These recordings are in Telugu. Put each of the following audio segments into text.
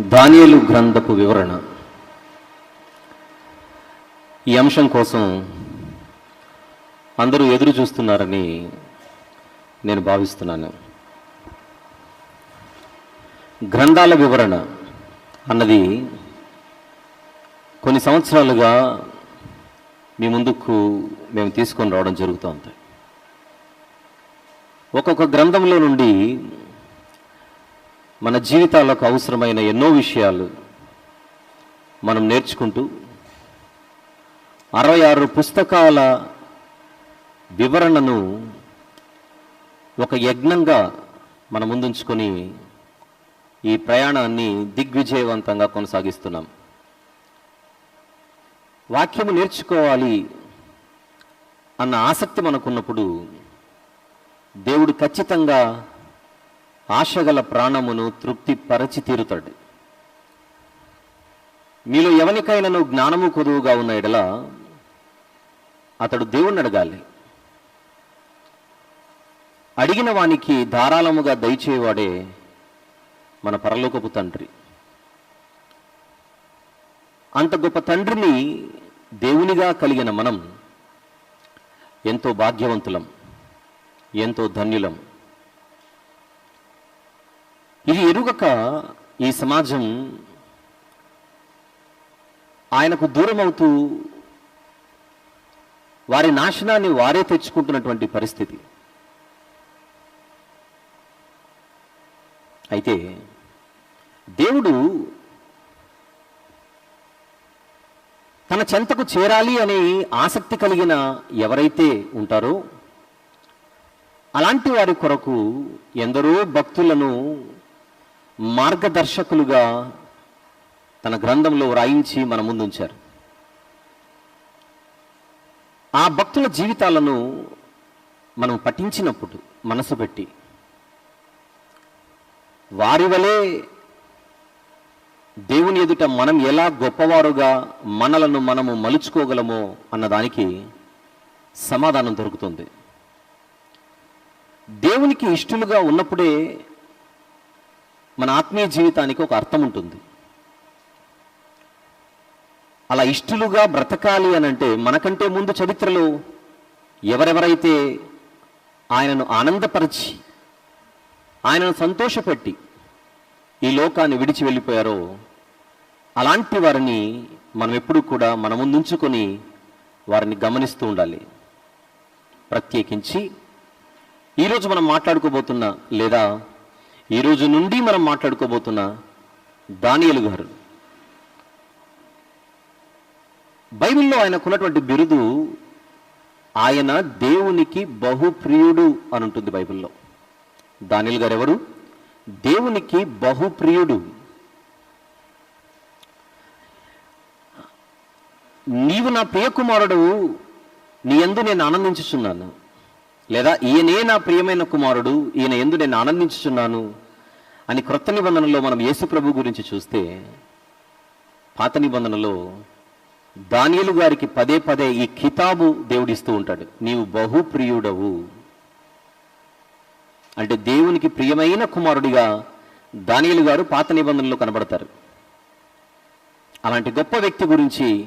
దానియలు గ్రంథపు వివరణ. ఈ అంశం కోసం అందరూ ఎదురు చూస్తున్నారని నేను భావిస్తున్నాను. గ్రంథాల వివరణ అన్నది కొన్ని సంవత్సరాలుగా మీ ముందుకు మేము తీసుకొని రావడం జరుగుతోంది. ఒక్కొక్క గ్రంథంలో నుండి మన జీవితాలకు అవసరమైన ఎన్నో విషయాలు మనం నేర్చుకుంటూ అరవై ఆరు పుస్తకాల వివరణను ఒక యజ్ఞంగా మన ముందుంచుకొని ఈ ప్రయాణాన్ని దిగ్విజయవంతంగా కొనసాగిస్తున్నాం. వాక్యము నేర్చుకోవాలి అన్న ఆసక్తి మనకున్నప్పుడు దేవుడు ఖచ్చితంగా ఆశగల ప్రాణమును తృప్తి పరచి తీరుతాడు. మీలో ఎవరికైనాను జ్ఞానము కొదువుగా ఉన్న ఎడల అతడు దేవుణ్ణి అడగాలి. అడిగిన వానికి ధారాళముగా దయచేవాడే మన పరలోకపు తండ్రి. అంత గొప్ప తండ్రిని దేవునిగా కలిగిన మనం ఎంతో భాగ్యవంతులం ఎంతో ధన్యులం. ఇది ఎరుగక ఈ సమాజం ఆయనకు దూరమవుతూ వారి నాశనాన్ని వారే తెచ్చుకుంటున్నటువంటి పరిస్థితి. అయితే దేవుడు తన చెంతకు చేరాలి అనే ఆసక్తి కలిగిన ఎవరైతే ఉంటారో అలాంటి వారి కొరకు ఎందరో భక్తులను మార్గదర్శకులుగా తన గ్రంథంలో వ్రాయించి మన ముందుంచారు. ఆ భక్తుల జీవితాలను మనం పఠించినప్పుడు మనసు పెట్టి వారి వలె దేవుని ఎదుట మనం ఎలా గొప్పవారుగా మనలను మనము మలుచుకోగలమో అన్నదానికి సమాధానం దొరుకుతుంది. దేవునికి ఇష్టలుగా ఉన్నప్పుడే మన ఆత్మీయ జీవితానికి ఒక అర్థం ఉంటుంది. అలా ఇష్టలుగా బ్రతకాలి అని అంటే మనకంటే ముందు చరిత్రలో ఎవరెవరైతే ఆయనను ఆనందపరిచి ఆయనను సంతోషపెట్టి ఈ లోకాన్ని విడిచి వెళ్ళిపోయారో అలాంటి వారిని మనం ఎప్పుడూ కూడా మన ముందుంచుకొని వారిని గమనిస్తూ ఉండాలి. ప్రత్యేకించి ఈరోజు మనం మాట్లాడుకోబోతున్న లేదా ఈ రోజు నుండి మనం మాట్లాడుకోబోతున్న దానియలు గారు. బైబిల్లో ఆయనకున్నటువంటి బిరుదు ఆయన దేవునికి బహుప్రియుడు అని ఉంటుంది బైబిల్లో. దానియలు గారు ఎవరు? దేవునికి బహుప్రియుడు. నీవు నా ప్రియకుమారుడు నీ ఎందు నేను ఆనందించుచున్నాను. లేదా ఈయనే నా ప్రియమైన కుమారుడు ఈయన ఎందు నేను ఆనందించుచున్నాను అని క్రొత్త నిబంధనలో మనం యేసు ప్రభు గురించి చూస్తే పాత నిబంధనలో దానియలు గారికి పదే పదే ఈ కితాబు దేవుడిస్తూ ఉంటాడు నీవు బహుప్రియుడవు. అంటే దేవునికి ప్రియమైన కుమారుడిగా దానియలు గారు పాత నిబంధనలో కనబడతారు. అలాంటి గొప్ప వ్యక్తి గురించి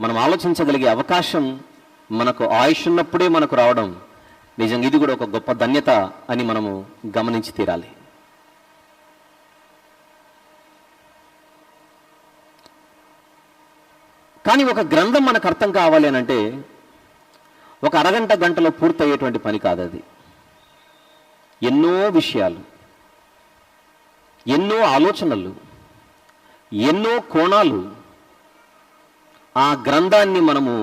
మనం ఆలోచించగలిగే అవకాశం మనకు ఆయుష్ ఉన్నప్పుడే మనకు రావడం నిజంగా ఇది కూడా ఒక గొప్ప ధన్యత అని మనము గమనించి తీరాలి. కానీ ఒక గ్రంథం మనకు అర్థం కావాలి అని అంటే ఒక అరగంట గంటలో పూర్తయ్యేటువంటి పని కాదు అది. ఎన్నో విషయాలు ఎన్నో ఆలోచనలు ఎన్నో కోణాలు ఆ గ్రంథాన్ని మనము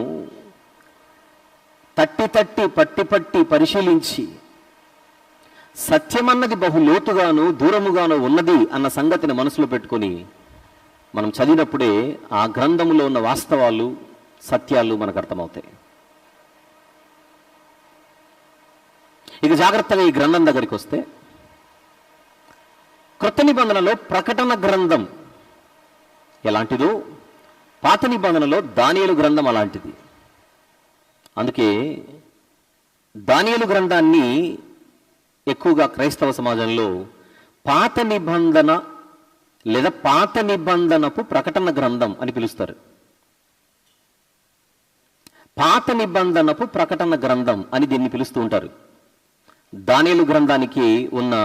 తట్టి తట్టి పట్టి పట్టి పరిశీలించి సత్యమన్నది బహు లోతుగాను దూరముగాను ఉన్నది అన్న సంగతిని మనసులో పెట్టుకొని మనం చదివినప్పుడే ఆ గ్రంథములో ఉన్న వాస్తవాలు సత్యాలు మనకు అర్థమవుతాయి. ఇక జాగ్రత్తగా ఈ గ్రంథం దగ్గరికి వస్తే క్రొత్త నిబంధనలో ప్రకటన గ్రంథం ఎలాంటిదో పాత నిబంధనలో దానియలు గ్రంథం అలాంటిది. అందుకే దానియలు గ్రంథాన్ని ఎక్కువగా క్రైస్తవ సమాజంలో పాత నిబంధన లేదా పాత నిబంధనపు ప్రకటన గ్రంథం అని పిలుస్తారు. పాత నిబంధనపు ప్రకటన గ్రంథం అని దీన్ని పిలుస్తూ ఉంటారు. దానియలు గ్రంథానికి ఉన్న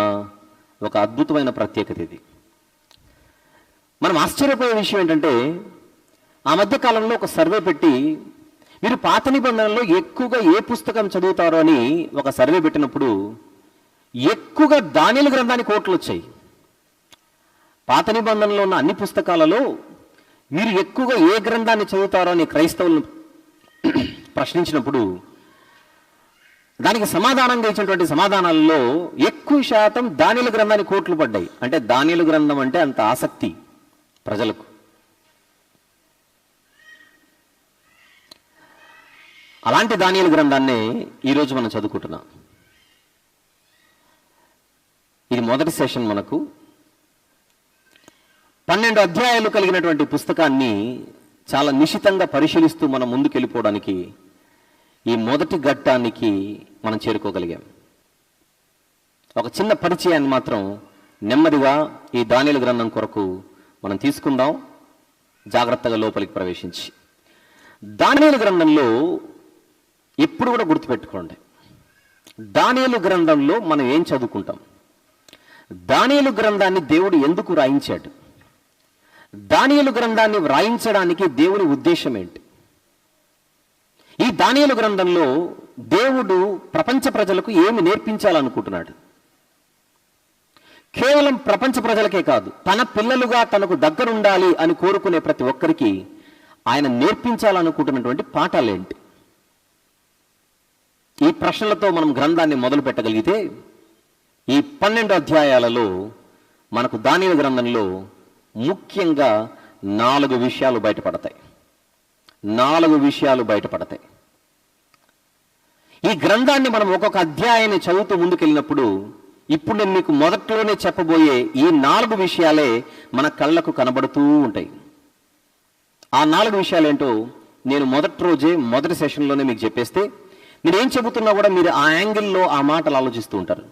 ఒక అద్భుతమైన ప్రత్యేకత ఇది. మనం ఆశ్చర్యపోయే విషయం ఏంటంటే ఆ మధ్య కాలంలో ఒక సర్వే పెట్టి మీరు పాత నిబంధనలో ఎక్కువగా ఏ పుస్తకం చదువుతారో అని ఒక సర్వే పెట్టినప్పుడు ఎక్కువగా దానిల గ్రంథానికి ఓట్లు వచ్చాయి. పాత నిబంధనలో ఉన్న అన్ని పుస్తకాలలో మీరు ఎక్కువగా ఏ గ్రంథాన్ని చదువుతారో అని క్రైస్తవులను ప్రశ్నించినప్పుడు దానికి సమాధానంగా ఇచ్చినటువంటి సమాధానాలలో ఎక్కువ శాతం దానిల గ్రంథానికి కోట్లు పడ్డాయి. అంటే దానిల గ్రంథం అంటే అంత ఆసక్తి ప్రజలకు. అలాంటి దానియల గ్రంథాన్నే ఈరోజు మనం చదువుకుంటున్నాం. ఇది మొదటి సెషన్ మనకు. పన్నెండు అధ్యాయాలు కలిగినటువంటి పుస్తకాన్ని చాలా నిశితంగా పరిశీలిస్తూ మనం ముందుకెళ్ళిపోవడానికి ఈ మొదటి ఘట్టానికి మనం చేరుకోగలిగాం. ఒక చిన్న పరిచయాన్ని మాత్రం నెమ్మదిగా ఈ దానిల గ్రంథం కొరకు మనం తీసుకుందాం. జాగ్రత్తగా లోపలికి ప్రవేశించి. దానిల గ్రంథంలో ఎప్పుడు కూడా గుర్తుపెట్టుకోండి. దానియలు గ్రంథంలో మనం ఏం చదువుకుంటాం? దానియలు గ్రంథాన్ని దేవుడు ఎందుకు రాయించాడు? దానియలు గ్రంథాన్ని వ్రాయించడానికి దేవుని ఉద్దేశం ఏంటి? ఈ దానియలు గ్రంథంలో దేవుడు ప్రపంచ ప్రజలకు ఏమి నేర్పించాలనుకుంటున్నాడు? కేవలం ప్రపంచ ప్రజలకే కాదు తన పిల్లలుగా తనకు దగ్గరుండాలి అని కోరుకునే ప్రతి ఒక్కరికి ఆయన నేర్పించాలనుకుంటున్నటువంటి పాఠాలేంటి ఈ ప్రశ్నలతో మనం గ్రంథాన్ని మొదలు పెట్టగలిగితే ఈ పన్నెండు అధ్యాయాలలో మనకు దానిల గ్రంథంలో ముఖ్యంగా నాలుగు విషయాలు బయటపడతాయి. నాలుగు విషయాలు బయటపడతాయి. ఈ గ్రంథాన్ని మనం ఒక్కొక్క అధ్యాయాన్ని చదువుతూ ముందుకెళ్ళినప్పుడు ఇప్పుడు నేను మీకు మొదట్లోనే చెప్పబోయే ఈ నాలుగు విషయాలే మన కళ్ళకు కనబడుతూ ఉంటాయి. ఆ నాలుగు విషయాలేంటో నేను మొదటి రోజే మొదటి సెషన్లోనే మీకు చెప్పేస్తే మీరు ఏం చెబుతున్నా కూడా మీరు ఆ యాంగిల్లో ఆ మాటలు ఆలోచిస్తూ ఉంటారు.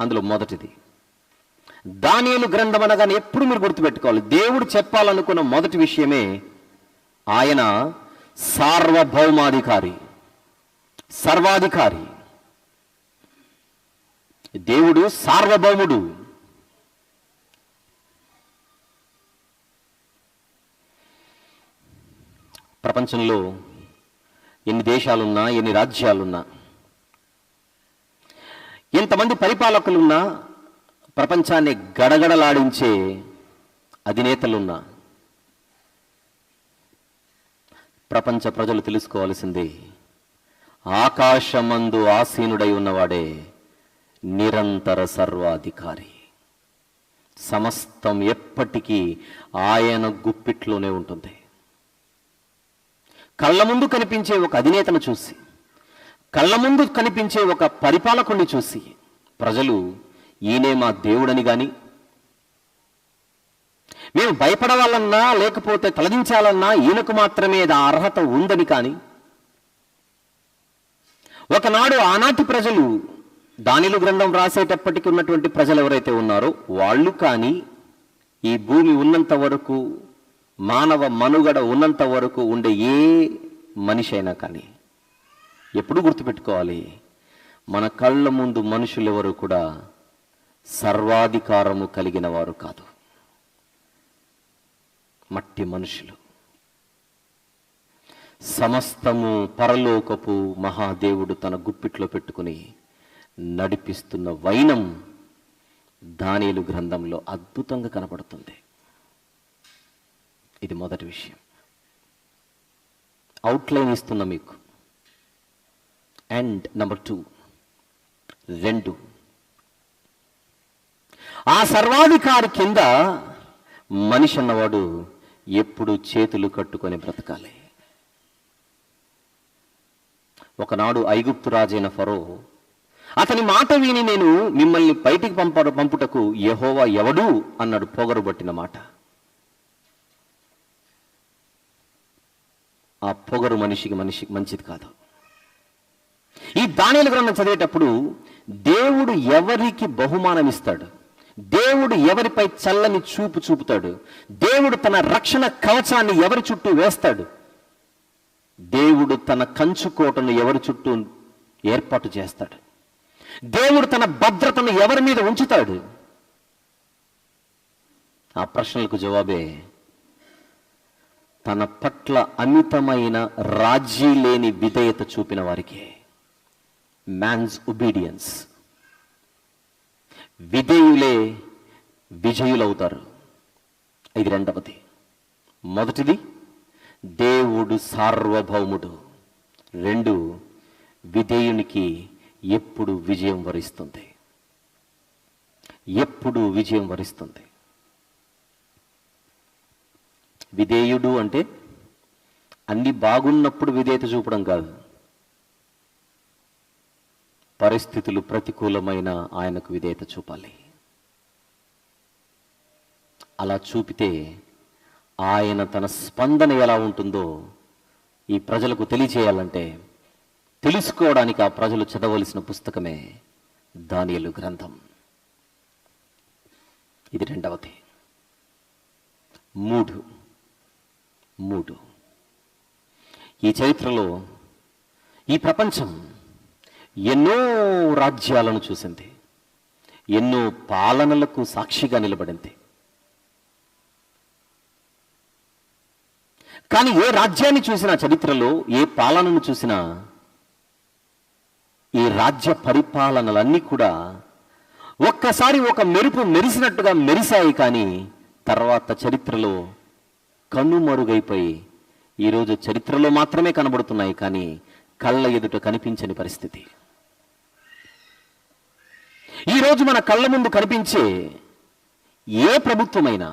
అందులో మొదటిది దానియలు గ్రంథం అనగానే ఎప్పుడు మీరు గుర్తుపెట్టుకోవాలి. దేవుడు చెప్పాలనుకున్న మొదటి విషయమే ఆయన సార్వభౌమాధికారి సర్వాధికారి. దేవుడు సార్వభౌముడు. ప్రపంచంలో ఎన్ని దేశాలున్నా ఎన్ని రాజ్యాలున్నా. ఎంతమంది పరిపాలకులున్నా ప్రపంచాన్ని గడగడలాడించే అధినేతలున్నా. ప్రపంచ ప్రజలు తెలుసుకోవాల్సిందే ఆకాశమందు ఆసీనుడై ఉన్నవాడే నిరంతర సర్వాధికారి. సమస్తం ఎప్పటికీ ఆయన గుప్పిట్లోనే ఉంటుంది. కళ్ళ ముందు కనిపించే ఒక అధినేతను చూసి కళ్ళ ముందు కనిపించే ఒక పరిపాలకుణ్ణి చూసి ప్రజలు ఈయనే మా దేవుడని కానీ మేము భయపడవాలన్నా లేకపోతే తలదించాలన్నా ఈయనకు మాత్రమే ఆ అర్హత ఉందని కానీ ఒకనాడు ఆనాటి ప్రజలు దానిలు గ్రంథం రాసేటప్పటికి ఉన్నటువంటి ప్రజలు ఎవరైతే ఉన్నారో వాళ్ళు కానీ ఈ భూమి ఉన్నంత వరకు మానవ మనుగడ ఉన్నంత వరకు ఉండే ఏ మనిషి అయినా కానీ ఎప్పుడు గుర్తుపెట్టుకోవాలి? మన కళ్ళ ముందు మనుషులు ఎవరు కూడా సర్వాధికారము కలిగిన వారు కాదు. మట్టి మనుషులు. సమస్తము పరలోకపు మహాదేవుడు తన గుప్పిట్లో పెట్టుకుని నడిపిస్తున్న వైనం దానిలు గ్రంథంలో అద్భుతంగా కనపడుతుంది. ఇది మొదటి విషయం. అవుట్లైన్ ఇస్తున్నా మీకు. అండ్ నంబర్ టూ రెండు. ఆ సర్వాధికారి కింద మనిషి అన్నవాడు ఎప్పుడు చేతులు కట్టుకొని బ్రతకాలి. ఒకనాడు ఐగుప్తు రాజైన ఫరో అతని మాట విని నేను మిమ్మల్ని బయటికి పంప పంపుటకు యహోవా ఎవడు? అన్నాడు పొగరుబట్టిన మాట. ఆ పొగరు మనిషికి మనిషికి మంచిది కాదు. ఈ దానిల గ్రంథం చదివేటప్పుడు దేవుడు ఎవరికి బహుమానం ఇస్తాడు? దేవుడు ఎవరిపై చల్లని చూపు చూపుతాడు? దేవుడు తన రక్షణ కవచాన్ని ఎవరి చుట్టూ వేస్తాడు? దేవుడు తన కంచుకోటను ఎవరి చుట్టూ ఏర్పాటు చేస్తాడు? దేవుడు తన భద్రతను ఎవరి మీద ఉంచుతాడు? ఆ ప్రశ్నలకు జవాబే తన పట్ల అమితమైన రాజీ లేని విధేయత చూపిన వారికి మ్యాన్స్ ఒబీడియన్స్ విధేయులే విజయులవుతారు. ఇది రెండవది. మొదటిది దేవుడు సార్వభౌముడు. రెండు విధేయునికి ఎప్పుడు విజయం వరిస్తుంది. ఎప్పుడు విజయం వరిస్తుంది. విధేయుడు అంటే అన్ని బాగున్నప్పుడు విధేయత చూపడం కాదు. పరిస్థితులు ప్రతికూలమైన ఆయనకు విధేయత చూపాలి. అలా చూపితే ఆయన తన స్పందన ఎలా ఉంటుందో ఈ ప్రజలకు తెలియచేయాలంటే తెలుసుకోవడానికి ఆ ప్రజలు చదవలసిన పుస్తకమే దానియలు గ్రంథం. ఇది రెండవది. మూడు. మూడు. ఈ చరిత్రలో ఈ ప్రపంచం ఎన్నో రాజ్యాలను చూసింది. ఎన్నో పాలనలకు సాక్షిగా నిలబడింది. కానీ ఏ రాజ్యాన్ని చూసినా చరిత్రలో ఏ పాలనను చూసినా ఈ రాజ్య పరిపాలనలన్నీ కూడా ఒక్కసారి ఒక మెరుపు మెరిసినట్టుగా మెరిశాయి కానీ తర్వాత చరిత్రలో కన్నుమరుగైపోయి ఈరోజు చరిత్రలో మాత్రమే కనబడుతున్నాయి కానీ కళ్ళ ఎదుట కనిపించని పరిస్థితి. ఈరోజు మన కళ్ళ ముందు కనిపించే ఏ ప్రభుత్వమైనా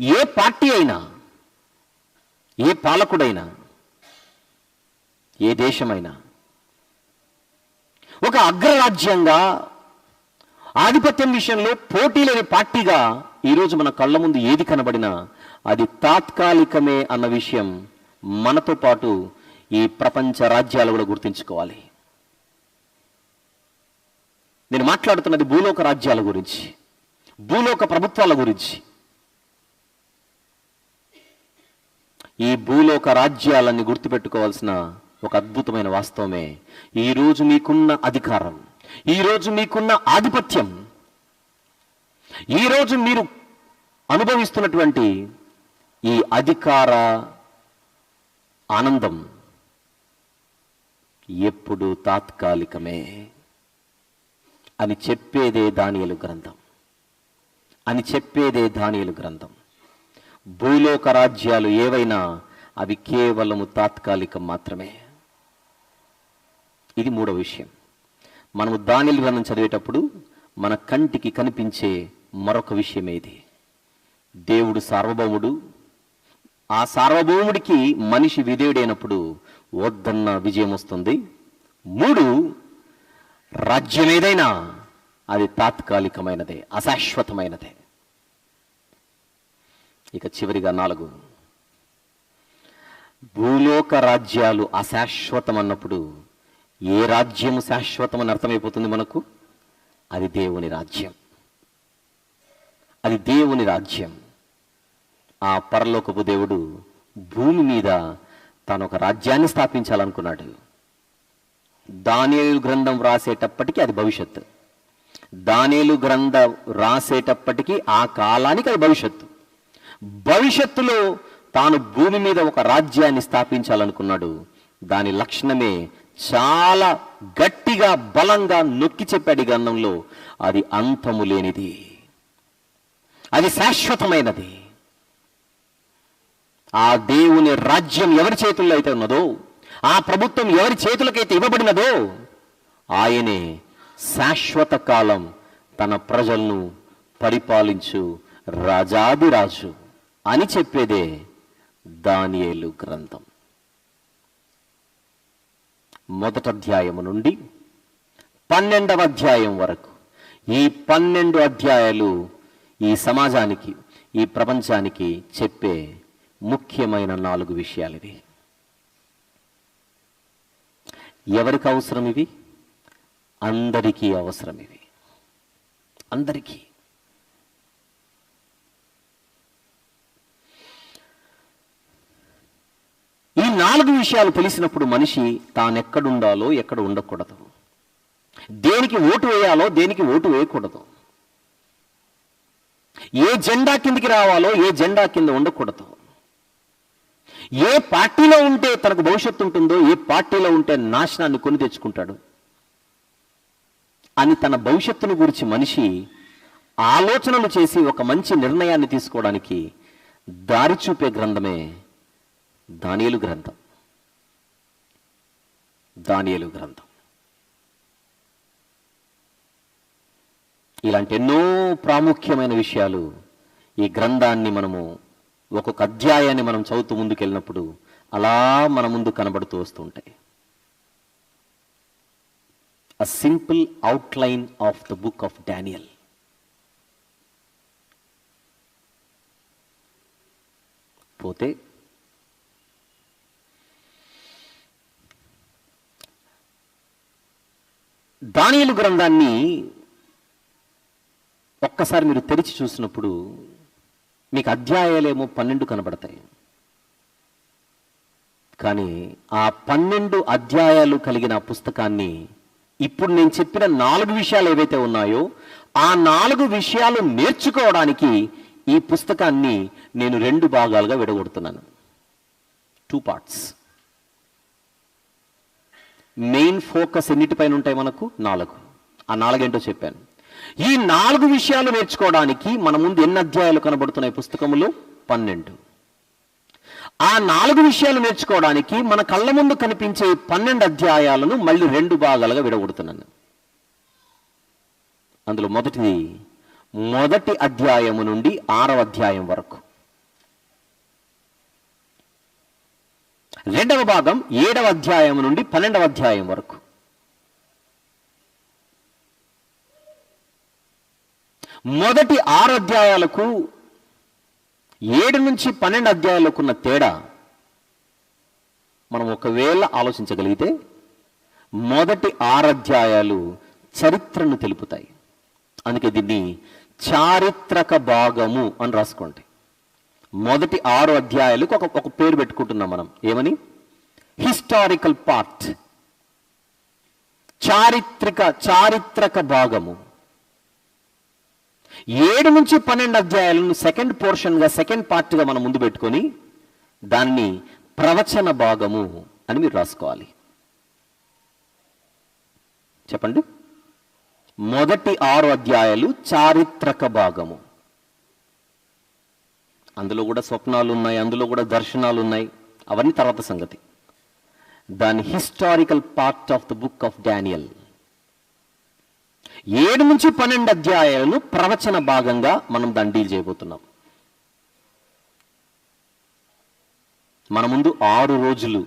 ఏ పార్టీ అయినా ఏ పాలకుడైనా ఏ దేశమైనా ఒక అగ్రరాజ్యంగా ఆధిపత్యం విషయంలో పోటీ లేని పార్టీగా ఈరోజు మన కళ్ళ ముందు ఏది కనబడినా అది తాత్కాలికమే అన్న విషయం మనతో పాటు ఈ ప్రపంచ రాజ్యాలు కూడా గుర్తుంచుకోవాలి. నేను మాట్లాడుతున్నది భూలోక రాజ్యాల గురించి భూలోక ప్రభుత్వాల గురించి. ఈ భూలోక రాజ్యాలన్నీ గుర్తుపెట్టుకోవాల్సిన ఒక అద్భుతమైన వాస్తవమే ఈరోజు మీకున్న అధికారం ఈరోజు మీకున్న ఆధిపత్యం ఈరోజు మీరు అనుభవిస్తున్నటువంటి ఈ అధికార ఆనందం ఎప్పుడు తాత్కాలికమే అని చెప్పేదే దానియలు గ్రంథం. అని చెప్పేదే దానియలు గ్రంథం. భూలోక రాజ్యాలు ఏవైనా అవి కేవలము తాత్కాలికం మాత్రమే. ఇది మూడో విషయం. మనము దానిలు గ్రంథం చదివేటప్పుడు మన కంటికి కనిపించే మరొక విషయం ఇది. దేవుడు సార్వభౌముడు ఆ సార్వభౌముడికి మనిషి విధేయుడైనప్పుడు వద్దన్న విజయం వస్తుంది. మూడు రాజ్యం ఏదైనా అది తాత్కాలికమైనదే అశాశ్వతమైనదే. ఇక చివరిగా నాలుగు భూలోక రాజ్యాలు అశాశ్వతం అన్నప్పుడు ఏ రాజ్యము శాశ్వతం అని అర్థమైపోతుంది మనకు? అది దేవుని రాజ్యం. అది దేవుని రాజ్యం. ఆ పరలోకపు దేవుడు భూమి మీద తాను ఒక రాజ్యాన్ని స్థాపించాలనుకున్నాడు. దానేలు గ్రంథం రాసేటప్పటికీ అది భవిష్యత్తు. దానేలు గ్రంథం రాసేటప్పటికీ ఆ కాలానికి అది భవిష్యత్తు. భవిష్యత్తులో తాను భూమి మీద ఒక రాజ్యాన్ని స్థాపించాలనుకున్నాడు. దాని లక్షణమే చాలా గట్టిగా బలంగా నొక్కి చెప్పాడు ఈ గ్రంథంలో. అది అంతము లేనిది. అది శాశ్వతమైనది. ఆ దేవుని రాజ్యం ఎవరి చేతుల్లో అయితే ఉన్నదో ఆ ప్రభుత్వం ఎవరి చేతులకైతే ఇవ్వబడినదో ఆయనే శాశ్వత కాలం తన ప్రజలను పరిపాలించు రాజాదిరాజు అని చెప్పేదే దానియేలు గ్రంథం. మొదట అధ్యాయము నుండి పన్నెండవ అధ్యాయం వరకు ఈ పన్నెండు అధ్యాయాలు ఈ సమాజానికి ఈ ప్రపంచానికి చెప్పే ముఖ్యమైన నాలుగు విషయాలు ఇవి ఎవరికి అవసరం ఇవి అందరికీ అవసరం ఇవి అందరికీ. ఈ నాలుగు విషయాలు తెలిసినప్పుడు మనిషి తానెక్కడుండాలో ఎక్కడ ఉండకూడదు. దేనికి ఓటు వేయాలో దేనికి ఓటు వేయకూడదు. ఏ జెండా కిందికి రావాలో ఏ జెండా కింద ఉండకూడదు. ఏ పార్టీలో ఉంటే తనకు భవిష్యత్తు ఉంటుందో ఏ పార్టీలో ఉంటే నాశనాన్ని కొని తెచ్చుకుంటాడు. అని తన భవిష్యత్తును గురించి మనిషి ఆలోచనలు చేసి ఒక మంచి నిర్ణయాన్ని తీసుకోవడానికి దారి చూపే గ్రంథమే దానియలు గ్రంథం. దానియలు గ్రంథం. ఇలాంటి ఎన్నో ప్రాముఖ్యమైన విషయాలు ఈ గ్రంథాన్ని మనము ఒక్కొక్క అధ్యాయాన్ని మనం చదువుతూ ముందుకెళ్ళినప్పుడు అలా మన ముందు కనబడుతూ వస్తుంటాయి a simple outline of the book of Daniel పోతే దానియలు గ్రంథాన్ని ఒక్కసారి మీరు తెరిచి చూసినప్పుడు మీకు అధ్యాయాలేమో పన్నెండు కనబడతాయి. కానీ ఆ పన్నెండు అధ్యాయాలు కలిగిన పుస్తకాన్ని ఇప్పుడు నేను చెప్పిన నాలుగు విషయాలు ఏవైతే ఉన్నాయో ఆ నాలుగు విషయాలు నేర్చుకోవడానికి ఈ పుస్తకాన్ని నేను రెండు భాగాలుగా విడగొడుతున్నాను. టూ పార్ట్స్ మెయిన్ ఫోకస్ ఎన్నిటిపైన ఉంటాయి మనకు? నాలుగు. ఆ నాలుగేంటో చెప్పాను. ఈ నాలుగు విషయాలు నేర్చుకోవడానికి మన ముందు ఎన్ని అధ్యాయాలు కనబడుతున్నాయి? పుస్తకములు పన్నెండు. ఆ నాలుగు విషయాలు నేర్చుకోవడానికి మన కళ్ళ ముందు కనిపించే పన్నెండు అధ్యాయాలను మళ్ళీ రెండు భాగాలుగా విడగొడుతున్నాను. అందులో మొదటిది మొదటి అధ్యాయము నుండి ఆరవ అధ్యాయం వరకు. రెండవ భాగం ఏడవ అధ్యాయం నుండి పన్నెండవ అధ్యాయం వరకు. మొదటి ఆరు అధ్యాయాలకు ఏడు నుంచి పన్నెండు అధ్యాయాలకు ఉన్న తేడా మనం ఒకవేళ ఆలోచించగలిగితే మొదటి ఆరు అధ్యాయాలు చరిత్రను తెలుపుతాయి. అందుకే దీన్ని చారిత్రక భాగము అని రాసుకోండి. మొదటి ఆరు అధ్యాయాలకు ఒక ఒక పేరు పెట్టుకుంటున్నాం మనం. ఏమని? Historical part. చారిత్రక చారిత్రక భాగము. ఏడు నుంచి పన్నెండు అధ్యాయాలను సెకండ్ పోర్షన్గా సెకండ్ పార్ట్గా మనం ముందు పెట్టుకొని దాన్ని ప్రవచన భాగము అని మీరు రాసుకోవాలి. చెప్పండి. మొదటి ఆరు అధ్యాయాలు చారిత్రక భాగము. అందులో కూడా స్వప్నాలు ఉన్నాయి అందులో కూడా దర్శనాలు ఉన్నాయి అవన్నీ తర్వాత సంగతి. దాని historical part of the book of Daniel ఏడు నుంచి పన్నెండు అధ్యాయాలను ప్రవచన భాగంగా మనం దాన్ని డీల్ చేయబోతున్నాం. మన ముందు ఆరు రోజులు.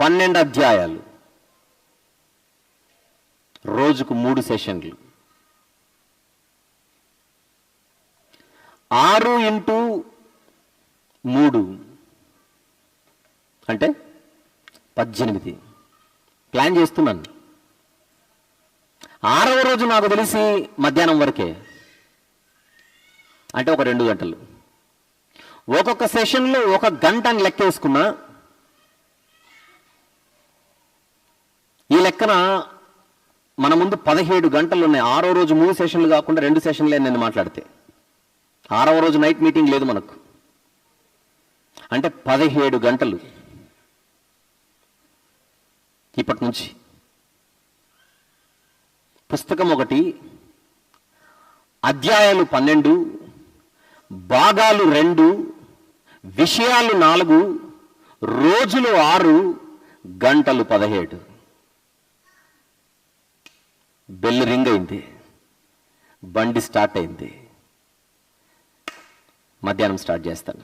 పన్నెండు అధ్యాయాలు. రోజుకు మూడు సెషన్లు. ఆరు ఇంటూ మూడు. అంటే పద్దెనిమిది. ప్లాన్ చేస్తున్నాను. ఆరవ రోజు నాకు తెలిసి మధ్యాహ్నం వరకే. అంటే ఒక రెండు గంటలు. ఒక్కొక్క సెషన్లో ఒక గంట అని లెక్క వేసుకున్నా ఈ లెక్కన మన ముందు పదిహేడు గంటలు ఉన్నాయి. ఆరో రోజు మూడు సెషన్లు కాకుండా రెండు సెషన్లే నేను మాట్లాడితే. ఆరవ రోజు నైట్ మీటింగ్ లేదు మనకు. అంటే పదిహేడు గంటలు. ఇప్పటి నుంచి. పుస్తకం ఒకటి అధ్యాయాలు పన్నెండు భాగాలు రెండు విషయాలు నాలుగు రోజులు ఆరు గంటలు పదిహేడు. బెల్ రింగ్ అయింది. బండి స్టార్ట్ అయింది. మధ్యాహ్నం స్టార్ట్ చేస్తాను.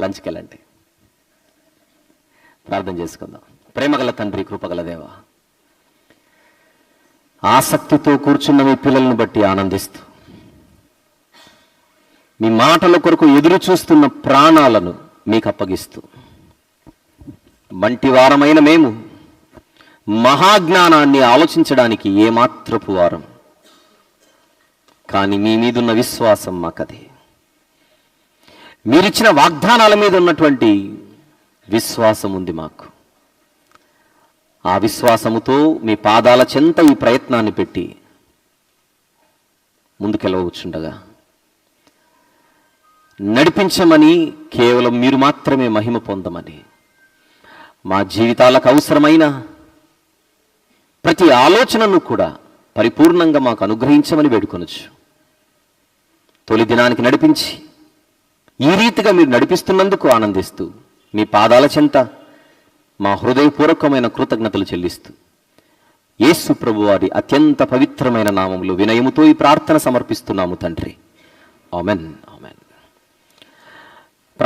లంచ్కి వెళ్ళండి. ప్రార్థన చేసుకుందాం. ప్రేమగల తండ్రి కృపగల దేవా ఆసక్తితో కూర్చున్న మీ పిల్లలను బట్టి ఆనందిస్తూ. మీ మాటల కొరకు ఎదురు చూస్తున్న ప్రాణాలను మీకు అప్పగిస్తూ. మంటి వారమైన మేము మహాజ్ఞానాన్ని ఆలోచించడానికి ఏమాత్రపు వారం. కానీ మీ మీదున్న విశ్వాసం మాకదే. మీరిచ్చిన వాగ్దానాల మీద ఉన్నటువంటి విశ్వాసం ఉంది మాకు. ఆ విశ్వాసముతో మీ పాదాల చెంత ఈ ప్రయత్నాన్ని పెట్టి ముందుకెళ్ళవచ్చుండగా. నడిపించమని కేవలం మీరు మాత్రమే మహిమ పొందమని మా జీవితాలకు అవసరమైన ప్రతి ఆలోచనను కూడా పరిపూర్ణంగా మాకు అనుగ్రహించమని వేడుకొనొచ్చు. తొలి దినానికి నడిపించి ఈ రీతిగా మీరు నడిపిస్తున్నందుకు ఆనందిస్తూ మీ పాదాల చెంత మా హృదయపూర్వకమైన కృతజ్ఞతలు చెల్లిస్తూ యేసు ప్రభు వారి అత్యంత పవిత్రమైన నామములు వినయముతో ఈ ప్రార్థన సమర్పిస్తున్నాము తండ్రి. ఆమెన్ ఆమెన్.